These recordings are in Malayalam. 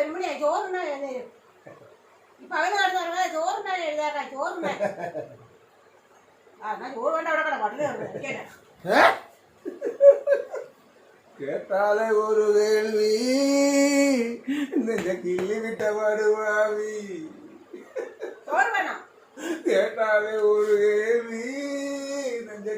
ജന്മണിയാ ചോറുണ്ണാൻ എഴുന്നേരും ഈ പകല് കിടന്ന് ഇറങ്ങാതെ ചോറുണ്ണാൻ എഴുതാക്കാ ചോറുണ്ണാൻ ആ എന്നാ ചോറ് വേണ്ട അവിടെ കിട പട്ടിണി കിടന്നു ഏ? കേട്ടാലെ ഒരു കേൾവി നിന്റെ കിള്ളി വിട്ട പടുവാവി ചോറ് വേണം കേട്ടാലെ ഒരു കേൾവി നിന്റെ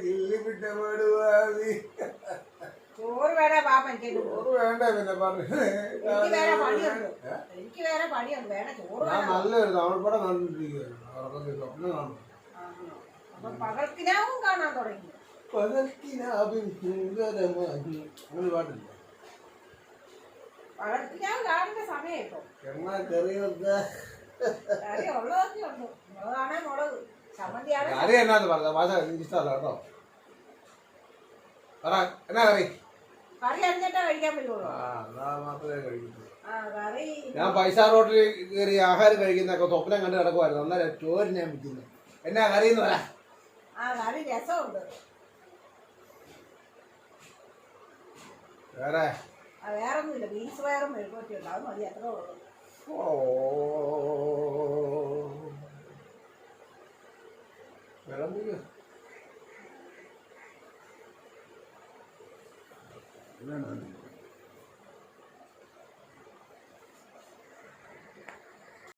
ചോറ് വേണ്ട പിന്നെ പറഞ്ഞു. എനിക്ക് വേറെ പണിയുണ്ട്. എനിക്ക് വേറെ പണിയുണ്ട്. വേണേ ചോറ് ഞാൻ വേണം നല്ലൊരു തമിഴ്പടം കണ്ടിരിക്കുകയാണ് ഉറക്കത്തിൽ സ്വപ്നം കാണുന്നു ആണോ? അപ്പൊ പകൽക്കിനാവും കാണാൻ തുടങ്ങി. സുന്ദരമായി അങ്ങനെ പകൽക്കിനാവ് കാണുന്ന സമയം ഇപ്പൊ. കറി ഉള്ളതൊക്കെ ഉണ്ട് മുളകാണേ മുളക് ചമ്മന്തിയാണേ കറി എന്നാന്ന് പറഞ്ഞത്? ഭാഷ ഇഷ്ടമല്ല കേട്ടോ. പറ എന്നാ കറി? കറി അറിഞ്ഞിട്ടേ കഴിക്കാൻ പറ്റുള്ളൂ. ഞാൻ പൈസ റോട്ടിൽ കയറി ആഹാരം കഴിക്കുന്നൊക്കെ സ്വപ്നം കണ്ട് കിടക്കുമായിരുന്നു അന്നേരം ചോറ് ഞാൻ വിൽക്കുന്നത് എന്നാ കറി എന്ന് പറ. ആ കറി രസമുണ്ട്. വേറെ? ഒന്നുമില്ല ബീൻസ് വയറും മെഴുകുവറ്റി ഉണ്ട്. അത് മതി അത്രേ ഉള്ളൂ. ഓ. വിളമ്പിക്കോ 嗯。